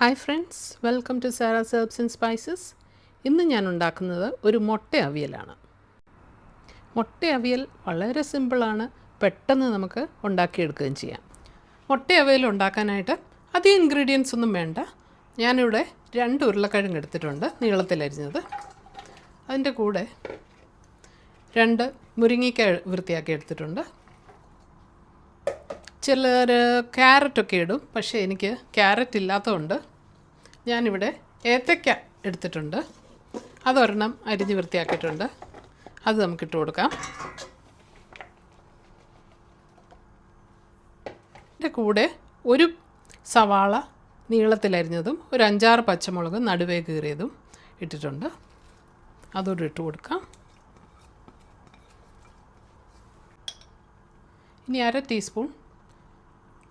Hi friends welcome to Sara herbs and spices ഇന്ന് ഞാൻ ഉണ്ടാക്കുന്നത് ഒരു മുട്ട അവിയലാണ്. മുട്ട അവിയൽ വളരെ സിമ്പിളാണ് പെട്ടെന്ന് നമുക്ക് ഉണ്ടാക്കിയെടുക്കുകയും ചെയ്യാം. മുട്ട അവിയൽ ഉണ്ടാക്കാനായിട്ട് അധികം ഇൻഗ്രീഡിയൻസ് ഒന്നും വേണ്ട. ഞാനിവിടെ രണ്ട് ഉരുളക്കിഴങ്ങ് എടുത്തിട്ടുണ്ട് നീളത്തിലരിഞ്ഞത് അതിന്റെ കൂടെ രണ്ട് മുരിങ്ങയ്ക്ക വൃത്തിയാക്കി എടുത്തിട്ടുണ്ട്. ചിലർ ക്യാരറ്റൊക്കെ ഇടും. പക്ഷേ എനിക്ക് ക്യാരറ്റ് ഇല്ലാത്തതുകൊണ്ട് ഞാനിവിടെ ഏത്തയ്ക്ക എടുത്തിട്ടുണ്ട്. അതൊരെണ്ണം അരിഞ്ഞ് വൃത്തിയാക്കിയിട്ടുണ്ട്. അത് നമുക്കിട്ട് കൊടുക്കാം. ഇതിന്റെ കൂടെ ഒരു സവാള നീളത്തിലരിഞ്ഞതും ഒരു അഞ്ചാറ് പച്ചമുളക് നടുവേ കീറിയതും ഇട്ടിട്ടുണ്ട്. അതോടെ ഇട്ട് കൊടുക്കാം. ഇനി അര ടീസ്പൂൺ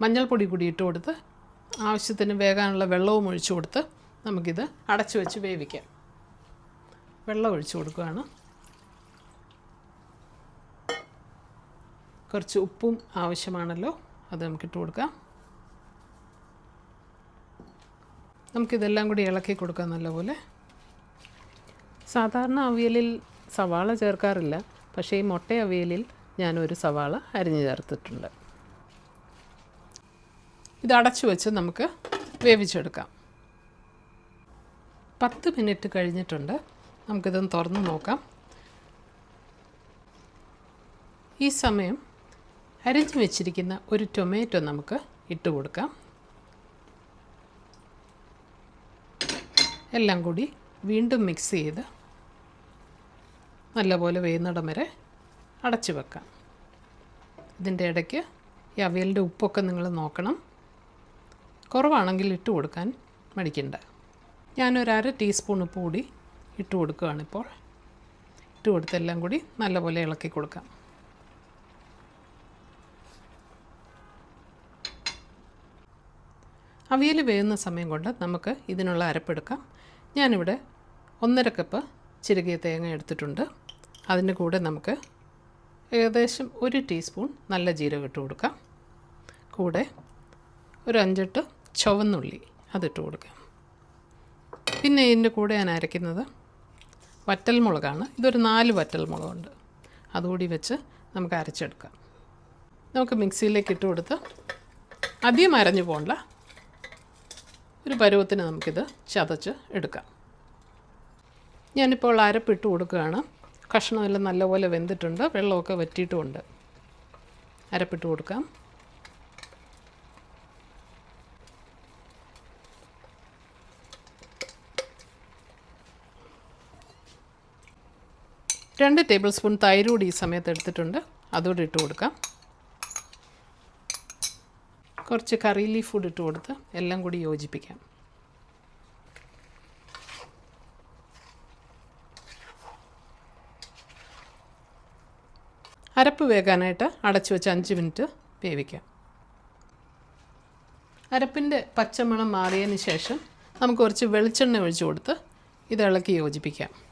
മഞ്ഞൾപ്പൊടി കൂടി ഇട്ട് കൊടുത്ത് ആവശ്യത്തിന് വേകാനുള്ള വെള്ളവും ഒഴിച്ചു കൊടുത്ത് നമുക്കിത് അടച്ചു വെച്ച് വേവിക്കാം. വെള്ളം ഒഴിച്ചു കൊടുക്കുകയാണ്. കുറച്ച് ഉപ്പും ആവശ്യമാണല്ലോ അത് നമുക്കിട്ട് കൊടുക്കാം. നമുക്കിതെല്ലാം കൂടി ഇളക്കി കൊടുക്കാം നല്ലപോലെ. സാധാരണ അവിയലിൽ സവാള ചേർക്കാറില്ല പക്ഷേ ഈ മുട്ട അവിയലിൽ ഞാനൊരു സവാള അരിഞ്ഞു ചേർത്തിട്ടുണ്ട്. ഇത് അടച്ചു വെച്ച് നമുക്ക് വേവിച്ചെടുക്കാം. പത്ത് മിനിറ്റ് കഴിഞ്ഞിട്ടുണ്ട്. നമുക്കിതൊന്ന് തുറന്ന് നോക്കാം. ഈ സമയം അരിഞ്ഞു വെച്ചിരിക്കുന്ന ഒരു ടൊമാറ്റോ നമുക്ക് ഇട്ട് കൊടുക്കാം. എല്ലാം കൂടി വീണ്ടും മിക്സ് ചെയ്ത് നല്ലപോലെ വേവുന്നിടം വരെ അടച്ചു വെക്കാം. ഇതിന്റെ ഇടയ്ക്ക് ഈ അവിയലിന്റെ ഉപ്പൊക്കെ നിങ്ങൾ നോക്കണം. കുറവാണെങ്കിൽ ഇട്ട് കൊടുക്കാൻ മടിക്കണ്ട. ഞാനൊരു അര ടീസ്പൂൺ ഉപ്പ് കൂടി ഇട്ട് കൊടുക്കുകയാണിപ്പോൾ ഇട്ട് കൊടുത്തെല്ലാം കൂടി നല്ലപോലെ ഇളക്കി കൊടുക്കാം. അവിയൽ വേകുന്ന സമയം കൊണ്ട് നമുക്ക് ഇതിനുള്ള അരപ്പെടുക്കാം ഞാനിവിടെ ഒന്നര കപ്പ് ചിരകിയ തേങ്ങ എടുത്തിട്ടുണ്ട്. അതിന്റെ കൂടെ നമുക്ക് ഏകദേശം ഒരു ടീസ്പൂൺ നല്ല ജീരകം ഇട്ട് കൊടുക്കാം. കൂടെ ഒരു അഞ്ചെട്ട് ചുവന്നുള്ളി അതിട്ട് കൊടുക്കുക പിന്നെ ഇതിന്റെ കൂടെ ഞാൻ അരയ്ക്കുന്നത് വറ്റൽ മുളകാണ് ഇതൊരു നാല് വറ്റൽ മുളകുണ്ട് അതുകൂടി വെച്ച് നമുക്ക് അരച്ചെടുക്കാം. നമുക്ക് മിക്സിയിലേക്ക് ഇട്ട് കൊടുത്ത് അധികം അരഞ്ഞു പോകണ്ട ഒരു പരുവത്തിന് നമുക്കിത് ചതച്ച് എടുക്കാം. ഞാനിപ്പോൾ അരപ്പിട്ട് കൊടുക്കുകയാണ്. കഷ്ണമെല്ലാം നല്ലപോലെ വെന്തിട്ടുണ്ട്. വെള്ളമൊക്കെ വറ്റിയിട്ടുമുണ്ട്. അരപ്പിട്ട് കൊടുക്കാം. രണ്ട് ടേബിൾ സ്പൂൺ തൈര് കൂടി ഈ സമയത്ത് എടുത്തിട്ടുണ്ട്. അതുകൂടി ഇട്ട് കൊടുക്കാം. കുറച്ച് കറി ലീഫ് കൂടി ഇട്ട് കൊടുത്ത് എല്ലാം കൂടി യോജിപ്പിക്കാം. അരപ്പ് വേകാനായിട്ട് അടച്ചു വെച്ച് അഞ്ച് മിനിറ്റ് വേവിക്കാം. അരപ്പിന്റെ പച്ചമണം മാറിയതിന് ശേഷം നമുക്ക് കുറച്ച് വെളിച്ചെണ്ണ ഒഴിച്ചു കൊടുത്ത് ഇത് ഇളക്കി യോജിപ്പിക്കാം.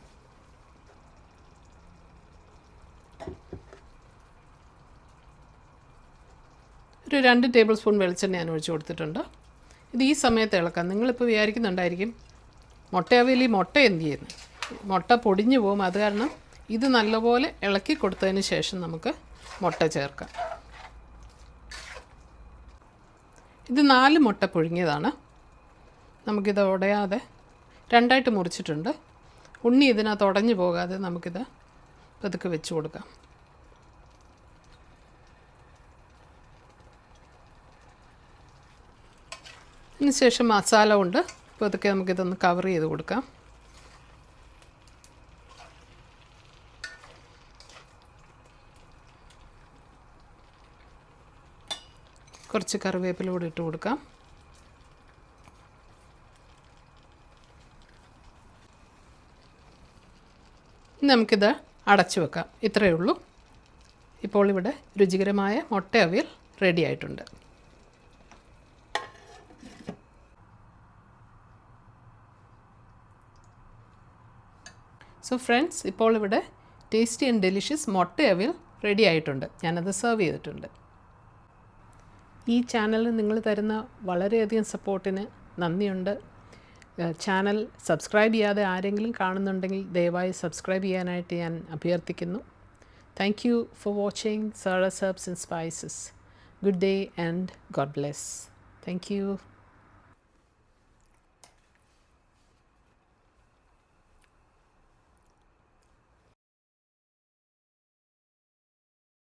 ഒരു രണ്ട് ടേബിൾ സ്പൂൺ വെളിച്ചെണ്ണ ഞാൻ ഒഴിച്ചു കൊടുത്തിട്ടുണ്ട്. ഇത് ഈ സമയത്ത് ഇളക്കാം. നിങ്ങളിപ്പോൾ വിചാരിക്കുന്നുണ്ടായിരിക്കും മുട്ടയാവേലി മുട്ട എന്ത് ചെയ്യുന്നു? മുട്ട പൊടിഞ്ഞു പോകും. അത് കാരണം ഇത് നല്ലപോലെ ഇളക്കി കൊടുത്തതിന് ശേഷം നമുക്ക് മുട്ട ചേർക്കാം. ഇത് നാല് മുട്ട പുഴുങ്ങിയതാണ്. നമുക്കിത് ഉടയാതെ രണ്ടായിട്ട് മുറിച്ചിട്ടുണ്ട്. ഉണ്ണി ഇതിനകത്ത് ഉടഞ്ഞു പോകാതെ നമുക്കിത് പതുക്കെ വെച്ച് കൊടുക്കാം. അതിന് ശേഷം മസാല കൊണ്ട് പതുക്കെ നമുക്കിതൊന്ന് കവർ ചെയ്ത് കൊടുക്കാം. കുറച്ച് കറിവേപ്പില കൂടി ഇട്ട് കൊടുക്കാം. നമുക്കിത് അടച്ചു വെക്കാം. ഇത്രയേ ഉള്ളൂ. ഇപ്പോൾ ഇവിടെ രുചികരമായ മുട്ട അവിയൽ റെഡി ആയിട്ടുണ്ട്. സോ ഫ്രണ്ട്സ് ഇപ്പോൾ ഇവിടെ ടേസ്റ്റി ആൻഡ് ഡെലിഷ്യസ് മുട്ട അവിയൽ റെഡി ആയിട്ടുണ്ട്. ഞാനത് സെർവ് ചെയ്തിട്ടുണ്ട്. ഈ ചാനലിന് നിങ്ങൾ തരുന്ന വളരെയധികം സപ്പോർട്ടിന് നന്ദിയുണ്ട്. ചാനൽ സബ്സ്ക്രൈബ് ചെയ്യാതെ ആരെങ്കിലും കാണുന്നുണ്ടെങ്കിൽ ദയവായി സബ്സ്ക്രൈബ് ചെയ്യാനായിട്ട് ഞാൻ അഭ്യർത്ഥിക്കുന്നു. Thank you for watching Sara's herbs and spices good day and God bless thank you